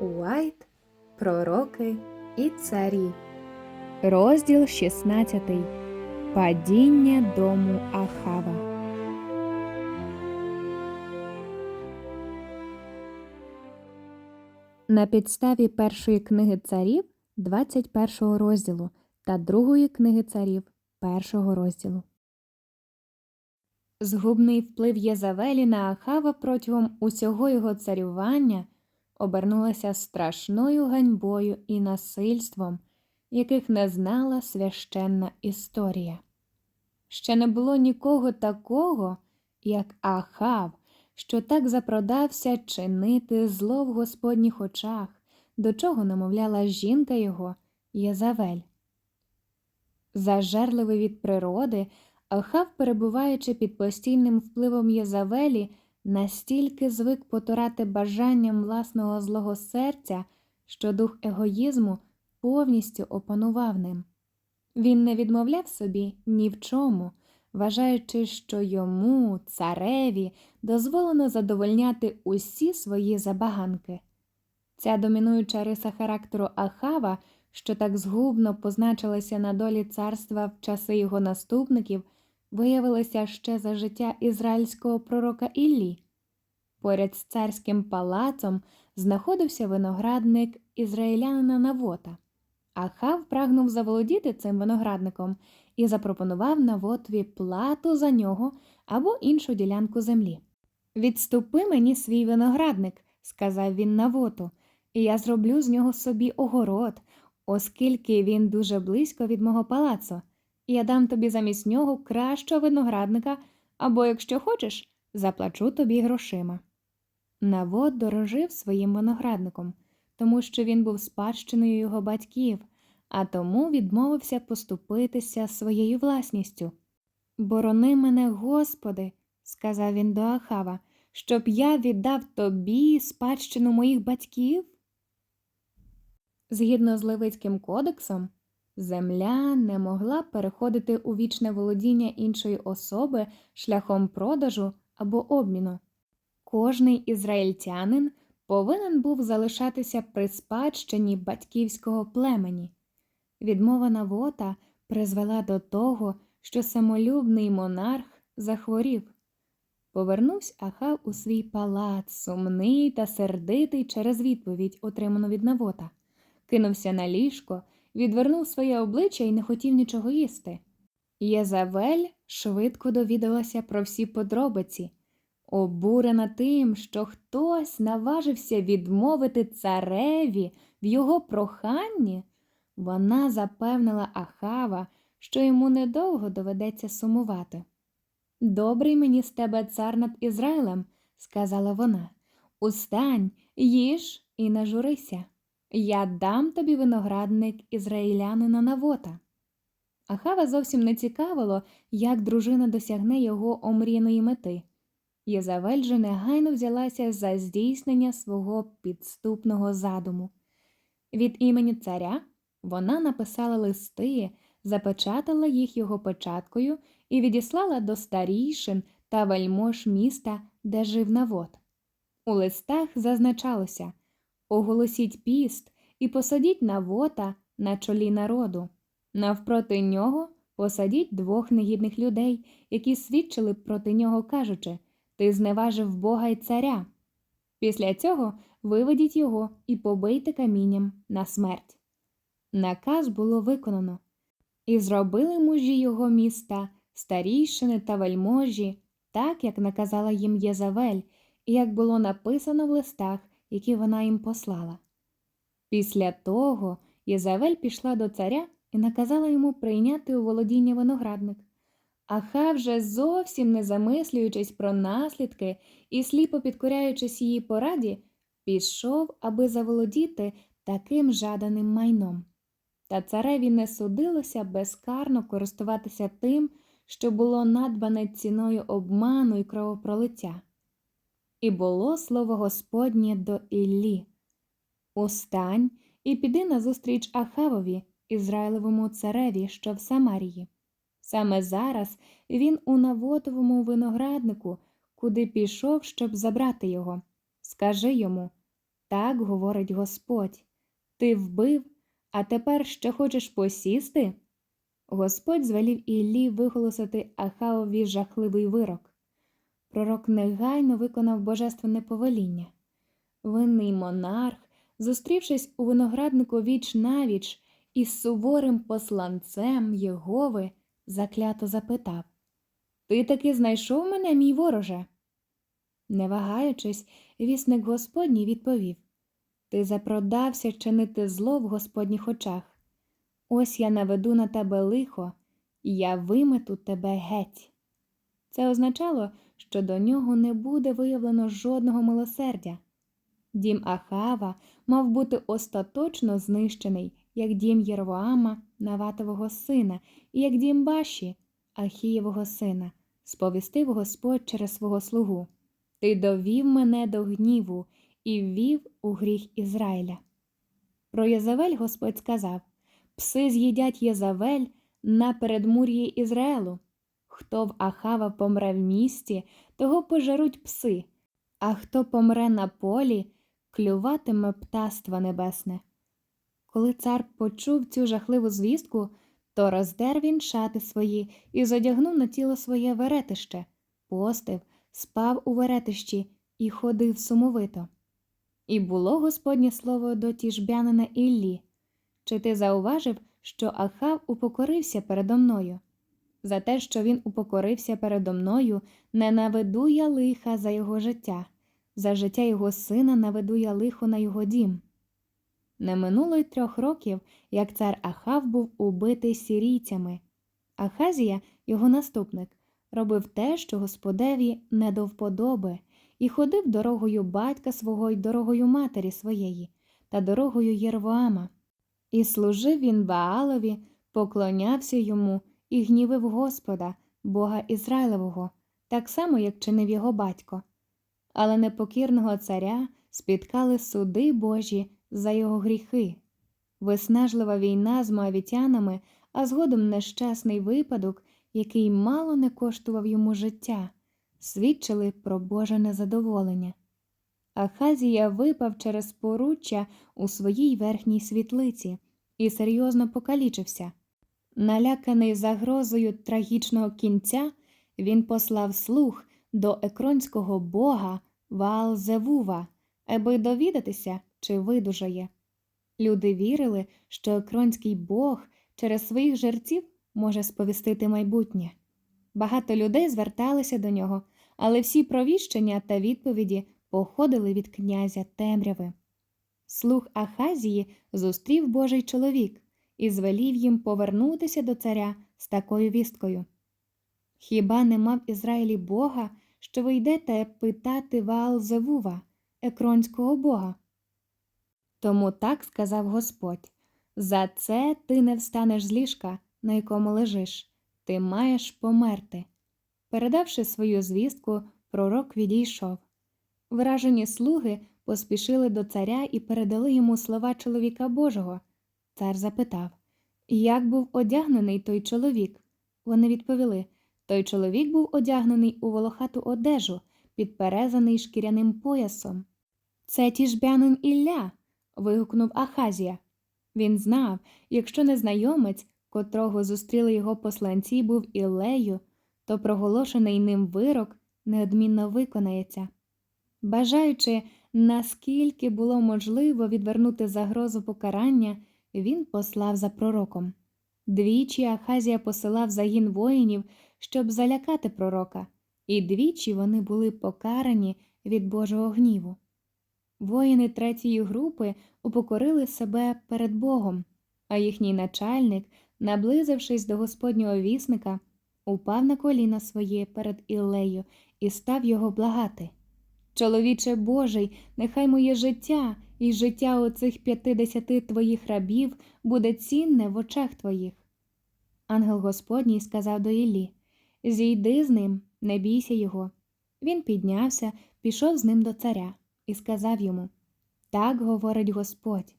Уайт, Пророки і царі. Розділ 16. Падіння дому Ахава. На підставі першої книги царів 21 розділу та другої книги царів першого розділу. Згубний вплив Єзавелі на Ахава протягом усього його царювання обернулася страшною ганьбою і насильством, яких не знала священна історія. Ще не було нікого такого, як Ахав, що так запродався чинити зло в Господніх очах, до чого намовляла жінка його Єзавель. Зажерливий від природи, Ахав, перебуваючи під постійним впливом Єзавелі, настільки звик потурати бажанням власного злого серця, що дух егоїзму повністю опанував ним. Він не відмовляв собі ні в чому, вважаючи, що йому, цареві, дозволено задовольняти усі свої забаганки. Ця домінуюча риса характеру Ахава, що так згубно позначилася на долі царства в часи його наступників, виявилася ще за життя ізраїльського пророка Іллі. Поряд з царським палацом знаходився виноградник ізраїлянина Навота. Ахав прагнув заволодіти цим виноградником і запропонував Навотві плату за нього або іншу ділянку землі. Відступи мені свій виноградник, сказав він Навоту, і я зроблю з нього собі огород, оскільки він дуже близько від мого палацу. Я дам тобі замість нього кращого виноградника, або, якщо хочеш, заплачу тобі грошима. Навод дорожив своїм виноградником, тому що він був спадщиною його батьків, а тому відмовився поступитися своєю власністю. Борони мене, Господи, сказав він до Ахава, щоб я віддав тобі спадщину моїх батьків. Згідно з Левицьким кодексом, земля не могла переходити у вічне володіння іншої особи шляхом продажу або обміну. Кожний ізраїльтянин повинен був залишатися при спадщині батьківського племені. Відмова Навота призвела до того, що самолюбний монарх захворів. Повернувся Ахав у свій палац, сумний та сердитий через відповідь, отриману від Навота, кинувся на ліжко, відвернув своє обличчя і не хотів нічого їсти. Єзавель швидко довідалася про всі подробиці, обурена тим, що хтось наважився відмовити цареві в його проханні. Вона запевнила Ахава, що йому недовго доведеться сумувати. Добрий мені з тебе цар над Ізраїлем, сказала вона. Устань, їж і не журися. Я дам тобі виноградник ізраїлянина Навота. Ахава зовсім не цікавило, як дружина досягне його омріяної мети. Єзавель же негайно взялася за здійснення свого підступного задуму. Від імені царя вона написала листи, запечатала їх його печаткою і відіслала до старійшин та вельмож міста, де жив навод. У листах зазначалося оголосіть піст і посадіть навота на чолі народу. Навпроти нього посадіть двох негідних людей, які свідчили проти нього, кажучи Ти зневажив Бога й царя. Після цього виведіть його і побийте камінням на смерть. Наказ було виконано, і зробили мужі його міста, старійшини та вельможі, так як наказала їм Єзавель, і як було написано в листах, які вона їм послала. Після того Єзавель пішла до царя і наказала йому прийняти у володіння виноградник. Аха вже зовсім не замислюючись про наслідки і сліпо підкоряючись її пораді, пішов, аби заволодіти таким жаданим майном. Та цареві не судилося безкарно користуватися тим, що було надбане ціною обману і кровопролиття. І було слово Господнє до Іллі Устань і піди назустріч Ахавові, Ізраїлевому цареві, що в Самарії. Саме зараз він у Навотовому винограднику, куди пішов, щоб забрати його. Скажи йому Так говорить Господь. Ти вбив, а тепер ще хочеш посісти? Господь звелів Іллі виголосити Ахавові жахливий вирок. Пророк негайно виконав божественне повеління. Винний монарх, зустрівшись у винограднику віч навіч із суворим посланцем Єгови, заклято запитав Ти таки знайшов мене, мій вороже? Не вагаючись, вісник Господній відповів Ти запродався чинити зло в Господніх очах. Ось я наведу на тебе лихо, і я вимету тебе геть. Це означало, що до нього не буде виявлено жодного милосердя. Дім Ахава мав бути остаточно знищений, як дім Єрвоама, Наватового сина, і як дім Баші, Ахієвого сина, сповістив Господь через свого слугу. Ти довів мене до гніву і ввів у гріх Ізраїля. Про Єзавель Господь сказав Пси з'їдять Єзавель на передмур'ї Ізраїлу. Хто в Ахава помре в місті, того пожаруть пси, а хто помре на полі, клюватиме птаство небесне. Коли цар почув цю жахливу звістку, то роздер він шати свої і зодягнув на тіло своє веретище, постив, спав у веретищі і ходив сумовито. І було Господнє слово до тіжбянина Іллі. Чи ти зауважив, що Ахав упокорився передо мною? За те, що він упокорився передо мною, не наведу я лиха за його життя, за життя його сина наведу я лихо на його дім. Не минуло й трьох років, як цар Ахав був убитий сірійцями. Ахазія, його наступник, робив те, що господеві не до вподоби, і ходив дорогою батька свого й дорогою матері своєї, та дорогою Єрвоама. І служив він Баалові, поклонявся йому і гнівив Господа, Бога Ізраїлевого, так само, як чинив його батько. Але непокірного царя спіткали суди Божі за його гріхи. Виснажлива війна з моавітянами, а згодом нещасний випадок, який мало не коштував йому життя, свідчили про Боже незадоволення. Ахазія випав через поруччя у своїй верхній світлиці і серйозно покалічився. Наляканий загрозою трагічного кінця, він послав слух до екронського бога Ваалзевува, аби довідатися, чи видужає. Люди вірили, що екронський бог через своїх жерців може сповістити майбутнє. Багато людей зверталися до нього, але всі провіщення та відповіді походили від князя темряви. Слух Ахазії зустрів Божий чоловік і звелів їм повернутися до царя з такою вісткою. Хіба не мав Ізраїлі Бога, що ви йдете питати Ваалзевува, екронського бога? Тому так сказав Господь за це ти не встанеш з ліжка, на якому лежиш, ти маєш померти. Передавши свою звістку, пророк відійшов. Вражені слуги поспішили до царя і передали йому слова чоловіка Божого. Цар запитав, як був одягнений той чоловік? Вони відповіли той чоловік був одягнений у волохату одежу, підперезаний шкіряним поясом. Це тіжбянин Ілля. вигукнув Ахазія. Він знав, якщо незнайомець, котрого зустріли його посланці, був Іллею, то проголошений ним вирок неодмінно виконається. Бажаючи, наскільки було можливо відвернути загрозу покарання, він послав за пророком. Двічі Ахазія посилав загін воїнів, щоб залякати пророка, і двічі вони були покарані від Божого гніву. Воїни третьої групи упокорили себе перед Богом, а їхній начальник, наблизившись до Господнього вісника, упав на коліна своє перед Іллею і став його благати. Чоловіче Божий, нехай моє життя і життя оцих п'ятидесяти твоїх рабів буде цінне в очах твоїх. Ангел Господній сказав до Іллі Зійди з ним, не бійся його. Він піднявся, пішов з ним до царя і сказав йому Так говорить Господь.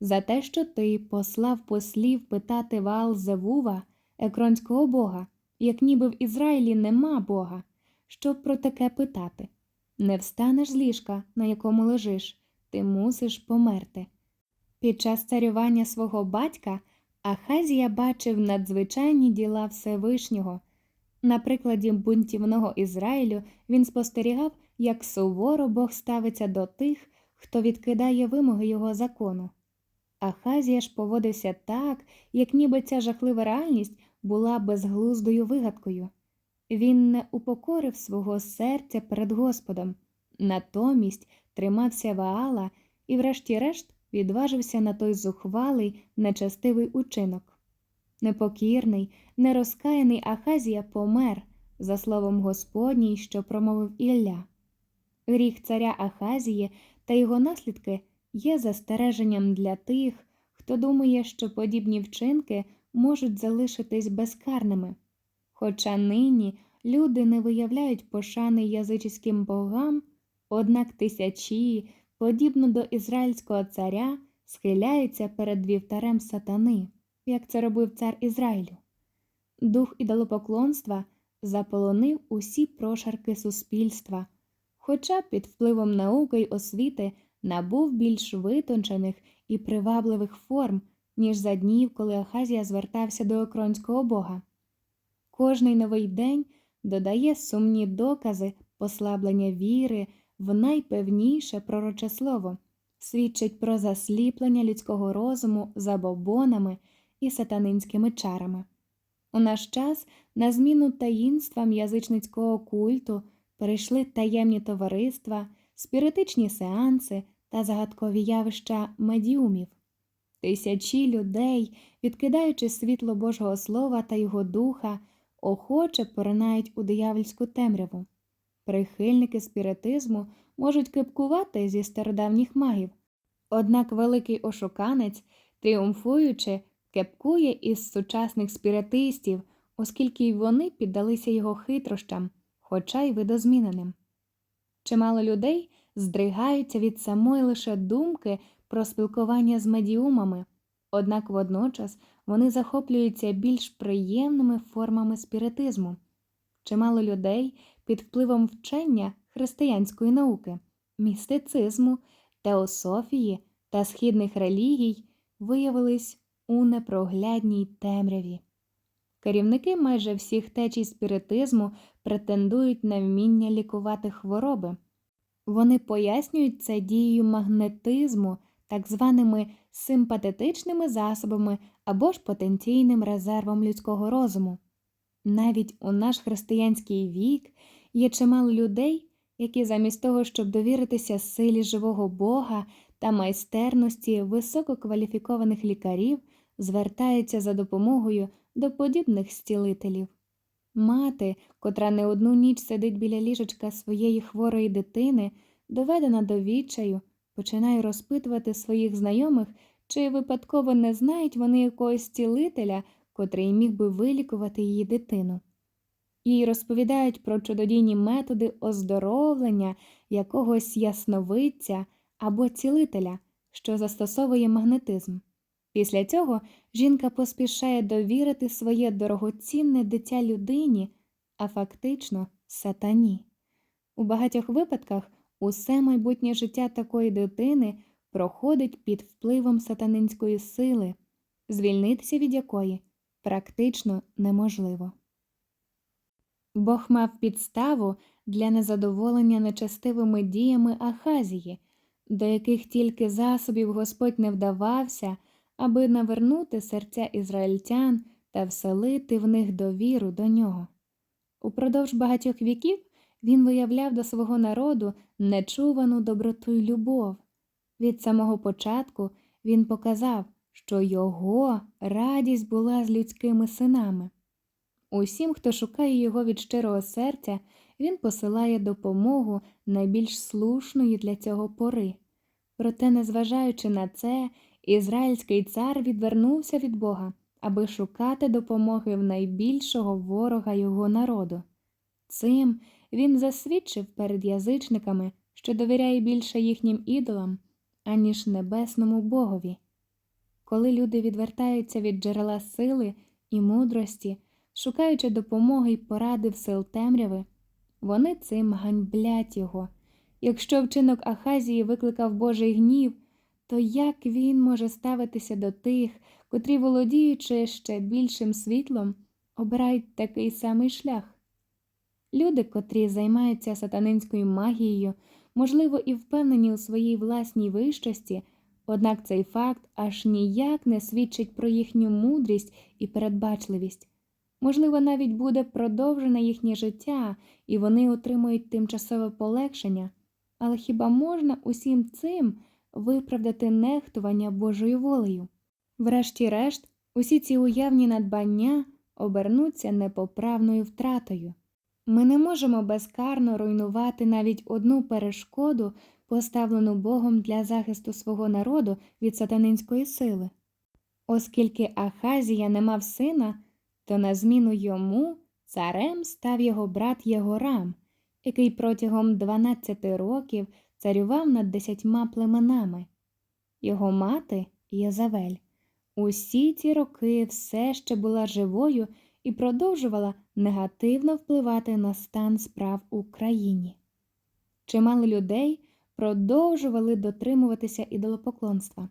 За те, що ти послав послів питати Ваал Зевува, екронського бога, як ніби в Ізраїлі нема Бога, щоб про таке питати. Не встанеш з ліжка, на якому лежиш, ти мусиш померти. Під час царювання свого батька Ахазія бачив надзвичайні діла Всевишнього. На прикладі бунтівного Ізраїлю він спостерігав, як суворо Бог ставиться до тих, хто відкидає вимоги його закону. Ахазія ж поводився так, як ніби ця жахлива реальність була безглуздою вигадкою. Він не упокорив свого серця перед Господом, натомість тримався Ваала і, врешті-решт, відважився на той зухвалий, нечестивий учинок. Непокірний, нерозкаяний Ахазія помер, за словом Господній, що промовив Ілля. Гріх царя Ахазії та його наслідки є застереженням для тих, хто думає, що подібні вчинки можуть залишитись безкарними. Хоча нині люди не виявляють пошани язичським богам, однак тисячі, подібно до ізраїльського царя, схиляються перед вівтарем сатани, як це робив цар Ізраїлю. Дух ідолопоклонства заполонив усі прошарки суспільства, хоча під впливом науки й освіти набув більш витончених і привабливих форм, ніж за днів, коли Ахазія звертався до окронського бога. Кожний новий день додає сумні докази послаблення віри в найпевніше пророче слово, свідчить про засліплення людського розуму забобонами і сатанинськими чарами. У наш час на зміну таїнствам язичницького культу перейшли таємні товариства, спіритичні сеанси та загадкові явища медіумів. Тисячі людей, відкидаючи світло Божого Слова та його духа, охоче поринають у диявольську темряву. Прихильники спіритизму можуть кипкувати зі стародавніх магів, однак великий ошуканець, тріумфуючи, кепкує із сучасних спіритистів, оскільки й вони піддалися його хитрощам, хоча й видозміненим. Чимало людей здригаються від самої лише думки про спілкування з медіумами, однак водночас вони захоплюються більш приємними формами спіритизму. Чимало людей під впливом вчення християнської науки, містицизму, теософії та східних релігій виявились у непроглядній темряві. Керівники майже всіх течій спіритизму претендують на вміння лікувати хвороби. Вони пояснюють це дією магнетизму, так званими симпатетичними засобами або ж потенційним резервом людського розуму. Навіть у наш християнський вік є чимало людей, які замість того, щоб довіритися силі живого Бога та майстерності висококваліфікованих лікарів, звертаються за допомогою до подібних зцілителів. Мати, котра не одну ніч сидить біля ліжечка своєї хворої дитини, доведена до відчаю, починає розпитувати своїх знайомих, чи випадково не знають вони якогось цілителя, котрий міг би вилікувати її дитину. Їй розповідають про чудодійні методи оздоровлення якогось ясновидця або цілителя, що застосовує магнетизм. Після цього жінка поспішає довірити своє дорогоцінне дитя людині, а фактично сатані. У багатьох випадках усе майбутнє життя такої дитини проходить під впливом сатанинської сили, звільнитися від якої практично неможливо. Бог мав підставу для незадоволення нечестивими діями Ахазії, до яких тільки засобів Господь не вдавався, аби навернути серця ізраїльтян та вселити в них довіру до нього. Упродовж багатьох віків він виявляв до свого народу нечувану доброту й любов. Від самого початку він показав, що його радість була з людськими синами. Усім, хто шукає його від щирого серця, він посилає допомогу найбільш слушної для цього пори. Проте, незважаючи на це, ізраїльський цар відвернувся від Бога, аби шукати допомоги в найбільшого ворога його народу. Цим він засвідчив перед язичниками, що довіряє більше їхнім ідолам, аніж небесному Богові. Коли люди відвертаються від джерела сили і мудрості, шукаючи допомоги й поради в сил темряви, вони цим ганьблять його Якщо вчинок Ахазії викликав Божий гнів, то як він може ставитися до тих, котрі, володіючи ще більшим світлом, обирають такий самий шлях? Люди, котрі займаються сатанинською магією, можливо, і впевнені у своїй власній вищості, однак цей факт аж ніяк не свідчить про їхню мудрість і передбачливість. Можливо, навіть буде продовжене їхнє життя, і вони отримують тимчасове полегшення, але хіба можна усім цим виправдати нехтування Божою волею? Врешті-решт, усі ці уявні надбання обернуться непоправною втратою. Ми не можемо безкарно руйнувати навіть одну перешкоду, поставлену Богом для захисту свого народу від сатанинської сили. Оскільки Ахазія не мав сина, то на зміну йому царем став його брат Єгорам, який протягом 12 років царював над десятьма племенами. Його мати Єзавель усі ці роки все ще була живою і продовжувала негативно впливати на стан справ у країні. Чимало людей продовжували дотримуватися ідолопоклонства.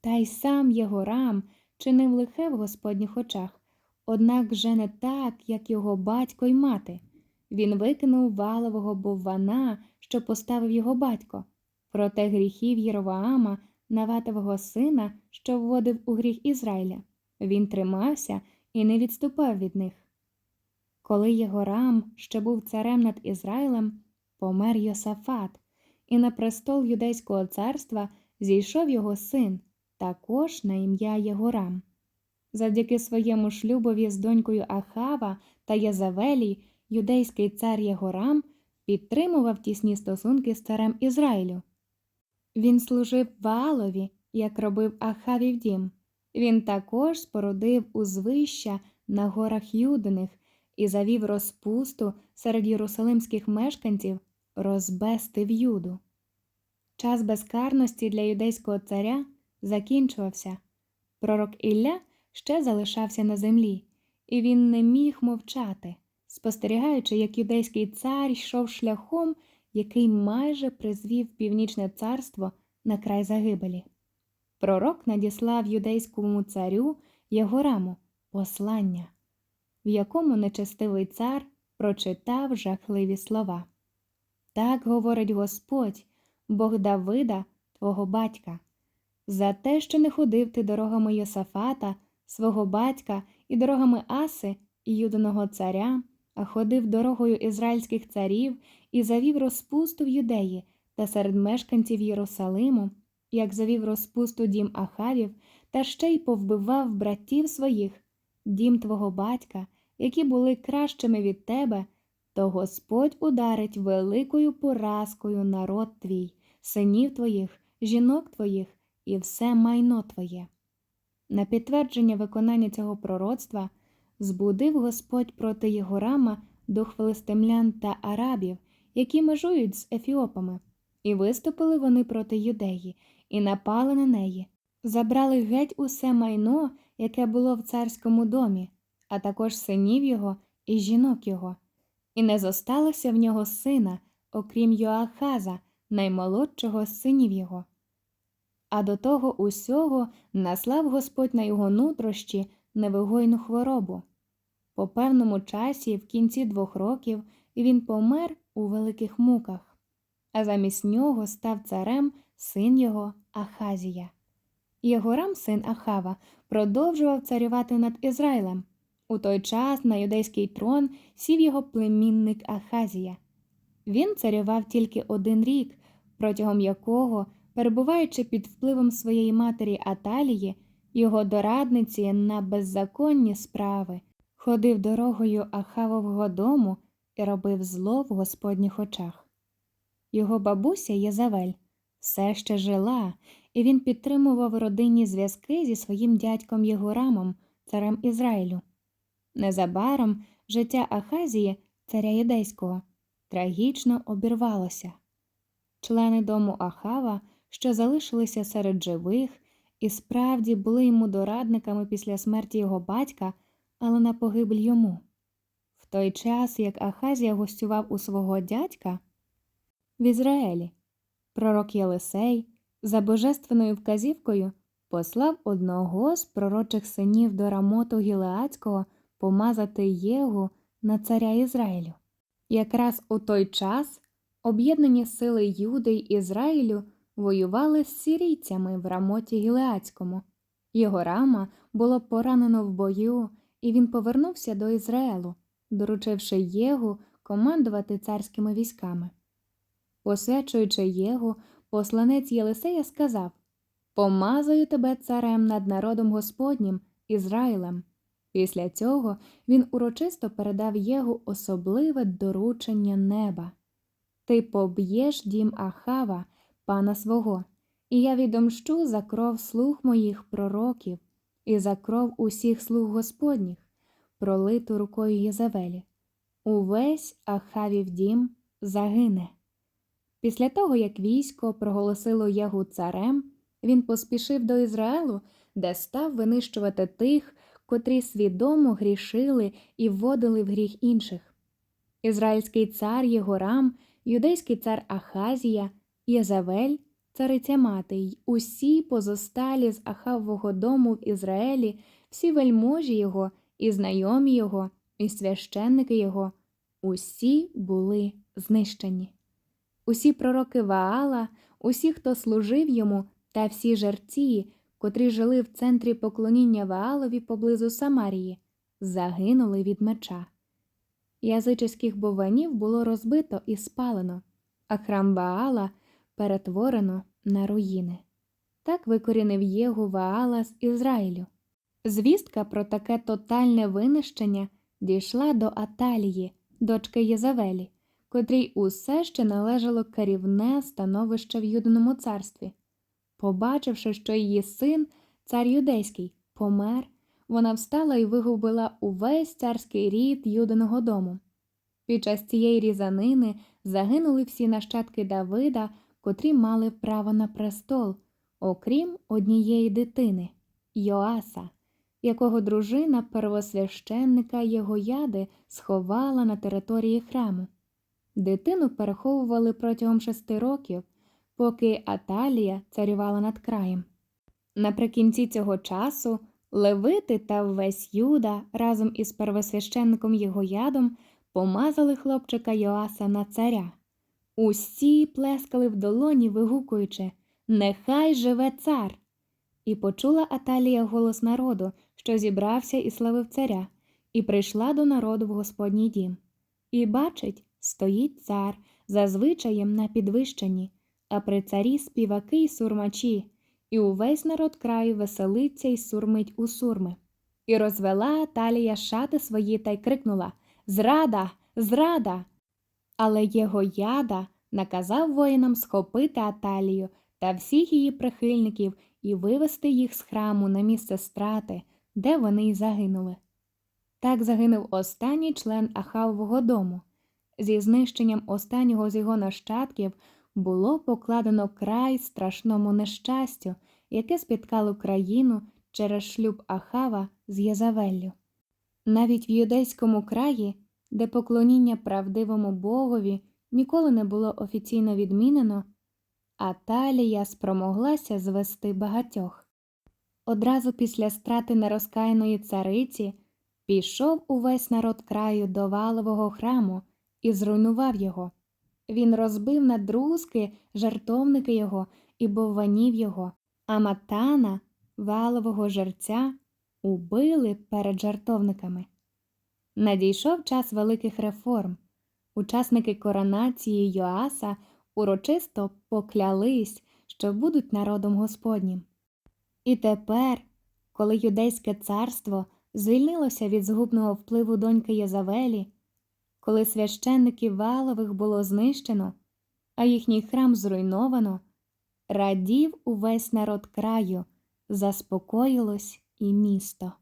Та й сам Єгорам чинив лихе в Господніх очах, однак вже не так, як його батько й мати. Він викинув валового боввана, що поставив його батько, проте гріхів Єроваама, наватового сина, що вводив у гріх Ізраїля. Він тримався і не відступав від них. Коли Єгорам ще був царем над Ізраїлем, помер Йосафат, і на престол юдейського царства зійшов його син, також на ім'я Єгорам. Завдяки своєму шлюбові з донькою Ахава та Язавелі, юдейський цар Єгорам підтримував тісні стосунки з царем Ізраїлю. Він служив Ваалові, як робив Ахавів дім. Він також спорудив узвища на горах Юдиних і завів розпусту серед єрусалимських мешканців, розбестив юду. Час безкарності для юдейського царя закінчувався. Пророк Ілля ще залишався на землі, і він не міг мовчати, спостерігаючи, як юдейський цар йшов шляхом, який майже призвів північне царство на край загибелі. Пророк надіслав юдейському царю Єгораму послання, в якому нечестивий цар прочитав жахливі слова. Так говорить Господь, Бог Давида, твого батька, за те, що не ходив ти дорогами Йосафата, свого батька, і дорогами Аси і юдиного царя, а ходив дорогою ізраїльських царів і завів розпусту в юдеї та серед мешканців Єрусалиму, як завів розпусту дім Ахавів, та ще й повбивав братів своїх, дім твого батька, які були кращими від тебе, то Господь ударить великою поразкою народ твій, синів твоїх, жінок твоїх і все майно твоє. На підтвердження виконання цього пророцтва збудив Господь проти Єгорама дух филистимлян та арабів, які межують з ефіопами, і виступили вони проти юдеї, і напали на неї, забрали геть усе майно, яке було в царському домі, а також синів його і жінок його, і не зосталося в нього сина, окрім Йоахаза, наймолодшого з синів його. А до того усього наслав Господь на його нутрощі невигойну хворобу. По певному часі, в кінці двох років, він помер у великих муках, а замість нього став царем син його Ахазія. Єгорам, син Ахава, продовжував царювати над Ізраїлем. У той час на юдейський трон сів його племінник Ахазія. Він царював тільки один рік, протягом якого, перебуваючи під впливом своєї матері Аталії, його дорадниці на беззаконні справи, ходив дорогою Ахавового дому і робив зло в Господніх очах. Його бабуся Єзавель все ще жила, і він підтримував родинні зв'язки зі своїм дядьком Єгорамом, царем Ізраїлю. Незабаром життя Ахазії, царя юдейського, трагічно обірвалося. Члени дому Ахава, що залишилися серед живих, і справді були йому дорадниками після смерті його батька, але на погибель йому. В той час, як Ахазія гостював у свого дядька, в Ізраїлі. Пророк Єлисей за божественною вказівкою послав одного з пророчих синів до Рамоту Гілеацького помазати Єгу на царя Ізраїлю. Якраз у той час об'єднані сили Юди й Ізраїлю воювали з сирійцями в Рамоті Гілеацькому. Його рама було поранено в бою, і він повернувся до Ізраїлу, доручивши Єгу командувати царськими військами. Посвячуючи Єгу, посланець Єлисея сказав Помазую тебе царем над народом Господнім, Ізраїлем. Після цього він урочисто передав Єгу особливе доручення неба. Ти поб'єш дім Ахава, пана свого, і я відомщу за кров слуг моїх пророків і за кров усіх слуг Господніх, пролиту рукою Єзавелі. Увесь Ахавів дім загине. Після того, як військо проголосило Ягу царем, він поспішив до Ізраїлу, де став винищувати тих, котрі свідомо грішили і вводили в гріх інших. Ізраїльський цар Єгорам, юдейський цар Ахазія, Єзавель, цариця мати й усі позосталі з Ахавового дому в Ізраїлі, всі вельможі його, і знайомі його, і священники його, усі були знищені. Усі пророки Ваала, усі, хто служив йому, та всі жерці, котрі жили в центрі поклоніння Ваалові поблизу Самарії, загинули від меча. Язичських бованів було розбито і спалено, а храм Ваала перетворено на руїни. Так викорінив Єгу Ваала з Ізраїлю. Звістка про таке тотальне винищення дійшла до Аталії, дочки Єзавелі, котрій усе ще належало керівне становище в Юдиному царстві. Побачивши, що її син, цар юдейський, помер, вона встала і вигубила увесь царський рід Юдиного дому. Під час цієї різанини загинули всі нащадки Давида, котрі мали право на престол, окрім однієї дитини Йоаса, якого дружина первосвященника Єгояди сховала на території храму. Дитину переховували протягом шести років, поки Аталія царювала над краєм. Наприкінці цього часу Левити та весь Юда разом із первосвященником Єгоядом помазали хлопчика Йоаса на царя. Усі плескали в долоні, вигукуючи Нехай живе цар. І почула Аталія голос народу, що зібрався і славив царя, і прийшла до народу в Господній дім. І бачить, стоїть цар за звичаєм на підвищенні, а при царі співаки й сурмачі, і увесь народ краю веселиться й сурмить у сурми. І розвела Аталія шати свої та й крикнула Зрада, зрада! Але його яда наказав воїнам схопити Аталію та всіх її прихильників і вивести їх з храму на місце страти, де вони й загинули. Так загинув останній член Ахавового дому. Зі знищенням останнього з його нащадків було покладено край страшному нещастю, яке спіткало країну через шлюб Ахава з Єзавеллю. Навіть в юдейському краї, де поклоніння правдивому Богові ніколи не було офіційно відмінено, Аталія спромоглася звести багатьох. Одразу після страти нерозкаяної цариці пішов увесь народ краю до валового храму і зруйнував його. Він розбив на друзки жартовники його і бовванів його, а матана, валового жерця, убили перед жартовниками. Надійшов час великих реформ. Учасники коронації Йоаса урочисто поклялись, що будуть народом Господнім. І тепер, коли юдейське царство звільнилося від згубного впливу доньки Єзавелі, коли священників валових було знищено, а їхній храм зруйновано, радів увесь народ краю, заспокоїлось і місто.